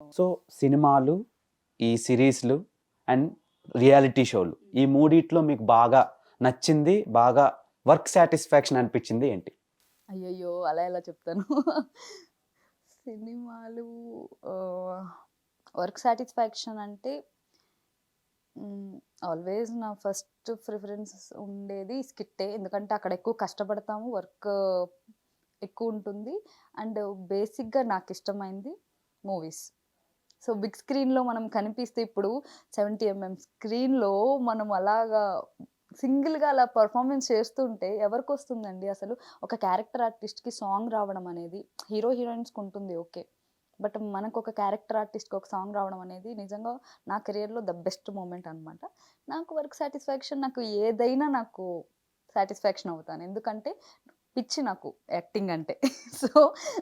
So సినిమాలు ఈ సిరీస్లు అండ్ రియాలిటీ షోలు ఈ మూడిట్లో మీకు బాగా నచ్చింది బాగా వర్క్ సాటిస్ఫాక్షన్ అనిపించింది ఏంటి? అయ్యయ్యో అలా ఎలా చెప్తాను? సినిమాలు వర్క్ సాటిస్ఫాక్షన్ అంటే ఆల్వేస్ నా ఫస్ట్ ప్రిఫరెన్స్ ఉండేది స్కిట్టే. ఎందుకంటే అక్కడ ఎక్కువ కష్టపడతాము వర్క్ ఎక్కువ ఉంటుంది. అండ్ బేసిక్గా నాకు ఇష్టమైంది మూవీస్. సో బిగ్ స్క్రీన్లో మనం కనిపిస్తే ఇప్పుడు సెవెంటీ ఎంఎం స్క్రీన్లో మనం అలాగా సింగిల్గా అలా పర్ఫార్మెన్స్ చేస్తుంటే ఎవరికి వస్తుందండి అసలు? ఒక క్యారెక్టర్ ఆర్టిస్ట్కి సాంగ్ రావడం అనేది. హీరో హీరోయిన్స్కి ఉంటుంది ఓకే. బట్ మనకు ఒక క్యారెక్టర్ ఆర్టిస్ట్కి ఒక సాంగ్ రావడం అనేది నిజంగా నా కెరియర్లో ద బెస్ట్ మూమెంట్ అనమాట నాకు వర్క్ సాటిస్ఫాక్షన్ నాకు ఏదైనా నాకు సాటిస్ఫాక్షన్ అవుతాను. ఎందుకంటే పిచ్చి నాకు యాక్టింగ్ అంటే. సో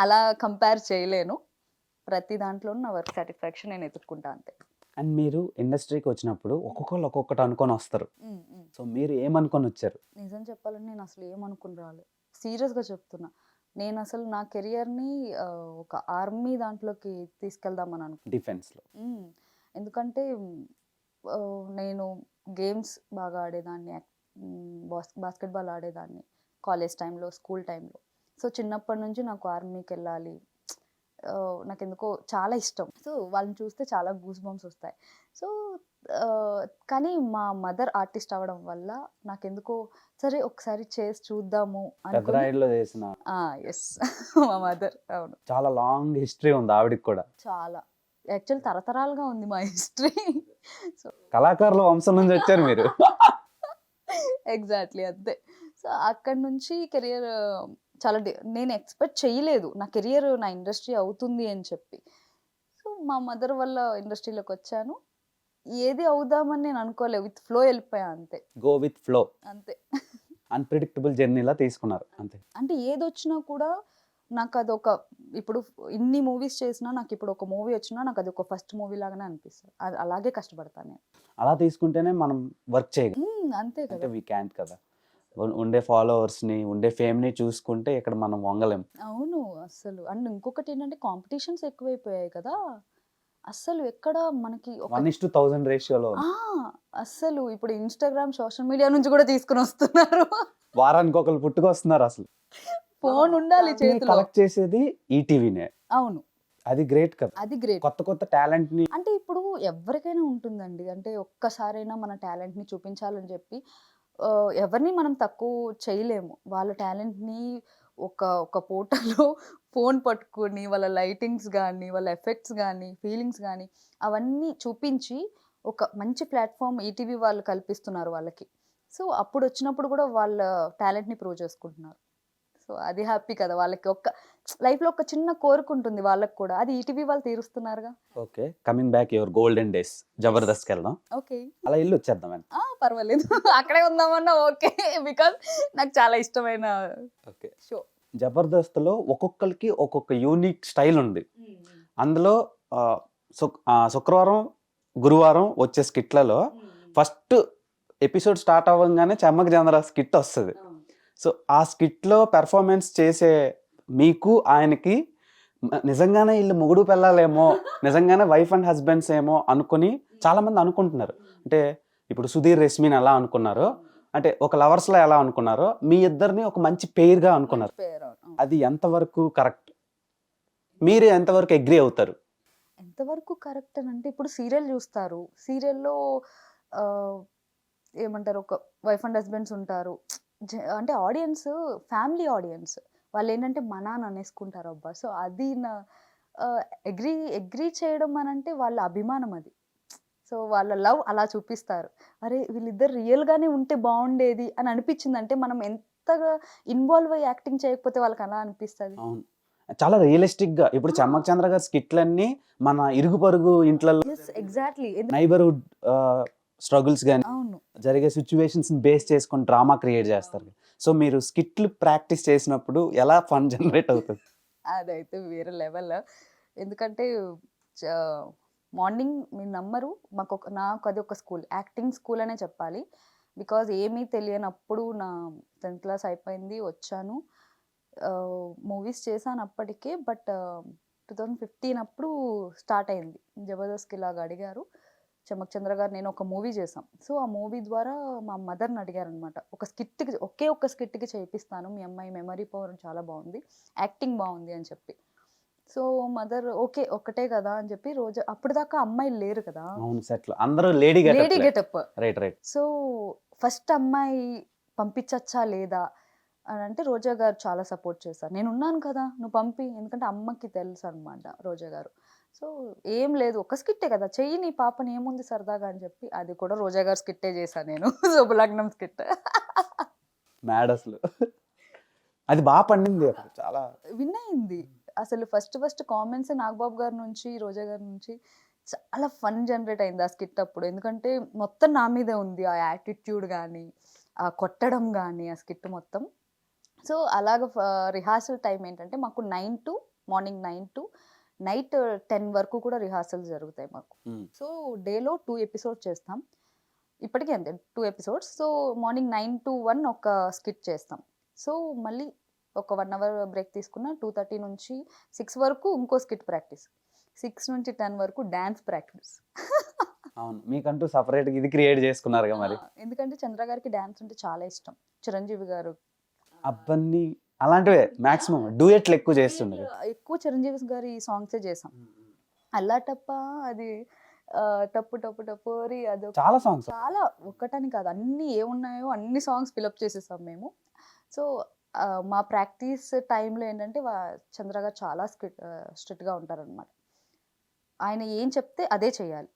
అలా కంపేర్ చేయలేను. ప్రతి దాంట్లో నా వర్క్ సాటిస్ఫాక్షన్ నేను ఎత్తుక్కుంటా అంతే. అండ్ మీరు ఇండస్ట్రీకి వచ్చినప్పుడు ఒక్కొక్కరు ఒక్కొక్కటి అనుకొని వస్తారు. సో మీరు ఏమనుకొని వచ్చారు? నిజం చెప్పాలంటే నేను అసలు ఏమనుకుని రాలేదు సీరియస్గా చెప్తున్నా. నేను అసలు నా కెరియర్ని ఒక ఆర్మీ దాంట్లోకి తీసుకెళ్దామని అనుకున్నాను డిఫెన్స్లో. ఎందుకంటే నేను గేమ్స్ బాగా ఆడేదాన్ని బాస్కెట్బాల్ ఆడేదాన్ని కాలేజ్ టైంలో స్కూల్ టైంలో సో చిన్నప్పటి నుంచి నాకు ఆర్మీకి వెళ్ళాలి నాకు ఎందుకో చాలా ఇష్టం. సో వాళ్ళని చూస్తే చాలా గూస్ బంప్స్ వస్తాయి. సో కానీ మా మదర్ ఆర్టిస్ట్ అవ్వడం వల్ల నాకెందుకో సరే ఒకసారి చేసి చూద్దాము చేసిన ఎస్ మా మదర్ అవును. చాలా లాంగ్ హిస్టరీ ఉంది ఆవిడకి కూడా. చాలా. యాక్చువల్ తరతరాలుగా ఉంది మా హిస్టరీ సో కళాకారుల వంశం నుంచి వచ్చారు మీరు. ఎగ్జాక్ట్లీ అంతే. సో అక్కడ నుంచి కెరియర్ చాలా నేను ఎక్స్పెక్ట్ చేయలేదు నా కెరియర్ నా ఇండస్ట్రీ అవుతుంది అని చెప్పి. సో మా మదర్ వల్ల ఇండస్ట్రీలోకి వచ్చాను. ఏది అవుదామని నేను అనుకోలేదు. విత్ ఫ్లో వెళ్ళిపోయా అంతే. Go with flow. అంతే. అన్ప్రిడిక్టబుల్ జర్నీలా తీసుకున్నారు అంతే. అంటే ఏది వచ్చినా కూడా నాకు అది ఒక ఇప్పుడు ఇన్ని మూవీస్ చేసినా నాకు ఇప్పుడు ఒక మూవీ వచ్చినా నాకు అది ఒక ఫస్ట్ మూవీ లాగానే అనిపిస్తుంది. అది అలాగే కష్టపడతాను నేను. అలా తీసుకుంటేనే మనం వర్క్ చేయగలం. అంతే కదా. వీ క్యాంట్ కదా. ఉండే ఫాలోవర్స్ని ఉండే ఫేమ్ని చూసుకుంటే ఇక్కడ మనం వంగలేం. అవును అస్సలు. అండ్ ఇంకొకటి ఏంటంటే కాంపిటీషన్స్ ఎక్కువైపోయాయి కదా! అస్సలు ఎక్కడ మనకి వన్ ఇస్ థౌసండ్ రేషియోలో. ఆ, అస్సలు. ఇప్పుడు ఇన్స్టాగ్రామ్ సోషల్ మీడియా నుంచి కూడా తీసుకుని వస్తున్నారు. వారానికి ఒకరు పుట్టుకొస్తున్నారు అసలు. ఫోన్ ఉండాలి చేతిలో. కలెక్ట్ చేసేది ఈటీవీనే. అవును. అది గ్రేట్ కదా! అది గ్రేట్. కొత్త కొత్త టాలెంట్ని అంటే ఇప్పుడు ఎవరికైనా ఉంటుందండి. అంటే ఒక్కసారైనా మన టాలెంట్ని చూపించాలని చెప్పి ఎవరిని మనం తక్కువ చేయలేము. వాళ్ళ టాలెంట్ని ఒక ఒక పూటలో ఫోన్ పట్టుకొని వాళ్ళ లైటింగ్స్ కానీ వాళ్ళ ఎఫెక్ట్స్ కానీ ఫీలింగ్స్ కానీ అవన్నీ చూపించి ఒక మంచి ప్లాట్ఫామ్ ఈటీవీ వాళ్ళు కల్పిస్తున్నారు వాళ్ళకి. సో అప్పుడు వచ్చినప్పుడు కూడా వాళ్ళ టాలెంట్ని ప్రూవ్ చేసుకుంటున్నారు. సో అది హ్యాపీ కదా వాళ్ళకి ఒక్క లైఫ్లో ఒక చిన్న కోరిక ఉంటుంది వాళ్ళకి కూడా. అది ఈటీవీ వాళ్ళు తీరుస్తున్నారుగా. Okay. Coming back your golden days. Jabardasth వెళ్దాం. ఓకే. అలా ఇల్లు వచ్చేద్దాం పర్వాలేదు. అక్కడే ఉందామన్నా ఓకే. బికాజ్ నాకు చాలా ఇష్టమైన ఓకే. షో. జబర్దస్త్లో ఒక్కొక్కరికి ఒక్కొక్క యూనిక్ స్టైల్ ఉంది. అందులో శుక్రవారం గురువారం వచ్చే స్కిట్లలో ఫస్ట్ ఎపిసోడ్ స్టార్ట్ అవ్వగానే చెమ్మక చంద్ర స్కిట్ వస్తుంది. సో ఆ స్కిట్లో పెర్ఫార్మెన్స్ చేసే మీకు ఆయనకి నిజంగానే వీళ్ళు మొగుడు పెళ్ళాలేమో నిజంగానే వైఫ్ అండ్ హస్బెండ్స్ ఏమో అనుకుని చాలా మంది అనుకుంటున్నారు. అంటే ఇప్పుడు సుధీర్ రెస్మిన్ ఎలా అనుకున్నారో? అంటే ఒక లవర్స్లో ఎలా అనుకున్నారో మీ ఇద్దరిని ఒక మంచి పేర్గా అనుకున్నారు. అది ఎంతవరకు కరెక్ట్? మీరు ఎంతవరకు అగ్రి అవుతారు? ఎంతవరకు కరెక్ట్ అని అంటే ఇప్పుడు సీరియల్ చూస్తారు. సీరియల్లో ఏమంటారు ఒక వైఫ్ అండ్ హస్బెండ్స్ ఉంటారు. అంటే ఆడియన్స్ ఫ్యామిలీ ఆడియన్స్ వాళ్ళు ఏంటంటే మన అని అనేసుకుంటారు అబ్బా! సో అది నా అగ్రి అగ్రి చేయడం అని అంటే వాళ్ళ అభిమానం అది. సో వాళ్ళ లవ్ అలా చూపిస్తారు. అరే వీళ్ళిద్దరు రియల్గానే ఉంటే బాగుండేది అని అనిపించింది. అంటే మనం ఎంతగా ఇన్వాల్వ్ అయ్యి యాక్టింగ్ చేయకపోతే వాళ్ళకి అలా అనిపిస్తుంది? అవును. చాలా రియలిస్టిక్గా ఇప్పుడు చమ్మక్ చంద్ర గారి స్కిట్లన్నీ మన ఇరుగు పరుగు ఇంట్లలో ఎస్ ఎగ్జాక్ట్లీ నైబర్హుడ్ స్ట్రగుల్స్ కానీ అవును. జరిగే సిచ్యువేషన్స్ బేస్ చేసుకొని డ్రామా క్రియేట్ చేస్తారు. సో మీరు స్కిట్లు ప్రాక్టీస్ చేసినప్పుడు ఎలా ఫన్ జనరేట్ అవుతుంది? అదైతే వేరే లెవెల్. ఎందుకంటే మార్నింగ్ మీరు నమ్మరు మాకు ఒక నాకు అది ఒక స్కూల్ యాక్టింగ్ స్కూల్ అనే చెప్పాలి. బికాజ్ ఏమీ తెలియనప్పుడు నా టెన్త్ క్లాస్ అయిపోయింది వచ్చాను. మూవీస్ చేశాను అప్పటికే బట్ టూ థౌజండ్ ఫిఫ్టీన్ అప్పుడు స్టార్ట్ అయింది. జబర్దస్త్కి ఇలాగ అడిగారు. చమక్ చంద్ర గారు నేను ఒక మూవీ చేసాం సో ఆ మూవీ ద్వారా మా మదర్ని అడిగారు అనమాట ఒక స్కిట్కి ఒకే ఒక్క స్కిట్కి చేయిస్తాను మీ అమ్మాయి మెమరీ పవర్ చాలా బాగుంది. యాక్టింగ్ బాగుంది అని చెప్పి. సో మదర్ ఓకే ఒక్కటే కదా అని చెప్పి రోజు అప్పటిదాకా అమ్మాయిలు లేరు కదా. అందరూ lady getup. Right right. So first అమ్మాయి పంపించచ్చా లేదా అని అంటే రోజా గారు చాలా సపోర్ట్ చేశారు. నేను ఉన్నాను కదా నువ్వు పంపి. ఎందుకంటే అమ్మకి తెలుసు అనమాట రోజా గారు. సో ఏం లేదు. ఒక స్కిట్టే కదా. చెయ్యి నీ పాపని ఏముంది సరదాగా అని చెప్పి అది కూడా రోజా గారు స్కిట్టే చేశాను నేను. శుభలగ్నం స్కిట్. మ్యాడ్ అసలు. అది బాగా పండింది చాలా విన్ అయింది. అసలు ఫస్ట్ ఫస్ట్ కామెంట్స్ నాగబాబు గారి నుంచి రోజా గారి నుంచి చాలా ఫన్ జనరేట్ అయింది ఆ స్కిట్ అప్పుడు. ఎందుకంటే మొత్తం నా మీదే ఉంది ఆ యాటిట్యూడ్ కానీ ఆ కొట్టడం కానీ ఆ స్కిట్ మొత్తం. సో అలాగ రిహార్సల్ టైం ఏంటంటే మాకు nine to morning nine to night ten వరకు కూడా రిహార్సల్స్ జరుగుతాయి మాకు. సో డేలో టూ ఎపిసోడ్స్ చేస్తాం. ఇప్పటికీ అంతే two episodes. So morning nine to one ఒక స్కిట్ చేస్తాం. సో మళ్ళీ ఒక వన్ అవర్ బ్రేక్ తీసుకున్న టూ థర్టీ నుంచి సిక్స్ వరకు ఇంకో స్కిట్ ప్రాక్టీస్. సిక్స్ నుంచి టెన్ వరకు డ్యాన్స్ ప్రాక్టీస్. అవును మీకంటూ సపరేట్ ఇది క్రియేట్ చేసుకున్నారుగా మరి. ఎందుకంటే చంద్ర గారికి డ్యాన్స్ అంటే చాలా ఇష్టం. చిరంజీవి గారు అవన్నీ అలాంటివే మాక్సిమం. డూయెట్లు ఎక్కువ చేస్తుండే ఎక్కువ చిరంజీవి గారి సాంగ్సే చేసాం. అల్లా టప్ప అది టప్పు టప్పు టపోరి అది చాలా సాంగ్స్. చాలా ఒక్కటని కాదు అన్ని ఏమున్నాయో అన్ని సాంగ్స్ ఫిలప్ చేసేసాం మేము. సో మా ప్రాక్టీస్ టైంలో ఏంటంటే చంద్ర గారు చాలా స్ట్రిక్ట్ స్ట్రిక్ట్గా ఉంటారనమాట ఆయన ఏం చెప్తే అదే చేయాలి.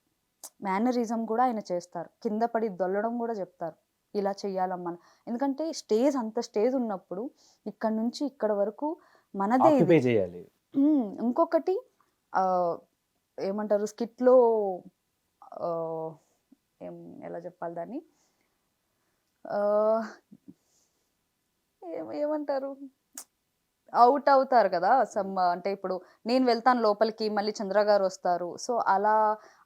మేనరిజం కూడా ఆయన చేస్తారు. కింద పడి దొల్లడం కూడా చెప్తారు. ఇలా చెయ్యాలమ్మా ఎందుకంటే స్టేజ్ అంత స్టేజ్ ఉన్నప్పుడు ఇక్కడ నుంచి ఇక్కడ వరకు మనదే చేయాలి. ఇంకొకటి ఏమంటారు స్కిట్లో ఏం ఎలా చెప్పాలి దాన్ని? ఏమంటారు? అవుట్ అవుతారు కదా సమ్ అంటే ఇప్పుడు నేను వెళ్తాను లోపలికి మళ్ళీ చంద్ర గారు వస్తారు. సో అలా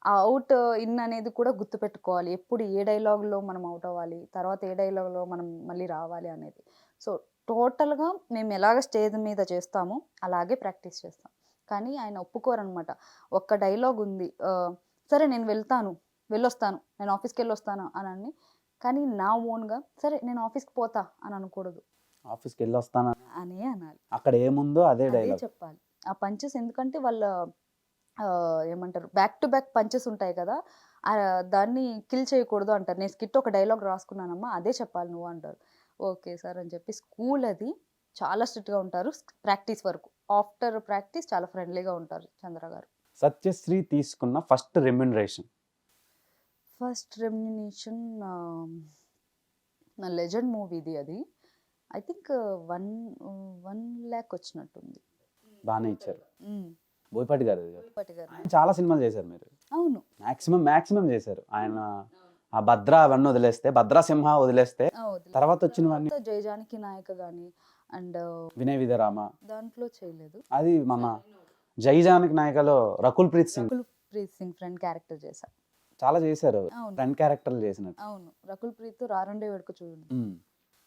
ఆ అవుట్ ఇన్ అనేది కూడా గుర్తుపెట్టుకోవాలి. ఎప్పుడు ఏ డైలాగ్లో మనం అవుట్ అవ్వాలి తర్వాత ఏ డైలాగ్లో మనం మళ్ళీ రావాలి అనేది. సో టోటల్గా మేము ఎలాగ స్టేజ్ మీద చేస్తామో అలాగే ప్రాక్టీస్ చేస్తాం. కానీ ఆయన ఒప్పుకోరనమాట. ఒక్క డైలాగ్ ఉంది సరే నేను వెళ్తాను వెళ్ళొస్తాను నేను ఆఫీస్కి వెళ్ళొస్తాను అని అని కానీ నా ఓన్గా సరే నేను ఆఫీస్కి పోతా అని అనకూడదు ఆఫీస్కి వెళ్ళి వస్తాను అనే అనాలి. అక్కడ ఏముందో అదే డైలాగ్ చెప్పాలి. ఆ పంచెస్ ఎందుకంటే వాళ్ళ ఏమంటారు బ్యాక్ టు బ్యాక్ పంచెస్ ఉంటాయి కదా దాన్ని కిల్ చేయకూడదు అంటారు. నేను స్కిట్ ఒక డైలాగ్ రాసుకున్నానమ్మా అదే చెప్పాలి నువ్వు అంటారు. ఓకే సార్ అని చెప్పి స్కూల్ అది చాలా స్ట్రిక్ట్గా ఉంటారు. ప్రాక్టీస్ వరకు. ఆఫ్టర్ ప్రాక్టీస్ చాలా ఫ్రెండ్లీగా ఉంటారు చంద్ర గారు. సత్యశ్రీ తీసుకున్న ఫస్ట్ రెమ్యునరేషన్ ఫస్ట్ రెమ్యునేషన్ నా లెజెండ్ మూవీది అది. I think one one lakh వచ్చినట్టుంది. బాగానే ఇచ్చారు. బోయపాటి గారు ఆయన చాలా సినిమాలు చేశారు మీరు. అవును. మాక్సిమం మాక్సిమం చేశారు. ఆయన ఆ భద్ర అవన్నీ వదిలేస్తే భద్రా సింహ వదిలేస్తే. తర్వాత వచ్చినవన్నీ జయజానకి నాయక కానీ అండ్ వినయ విధరామ. దాంట్లో చేయలేదు. అది మన జై జానకి నాయకలో రకుల్ ప్రీత్ సింగ్. రకుల్ ప్రీత్ సింగ్ ఫ్రెండ్ క్యారెక్టర్ చేశా. చాలా చేశారు. ఫ్రంట్ క్యారెక్టర్లు చేసినట్టు. అవును. రకుల్ ప్రీత్ రారండే వేడుక చూడండి.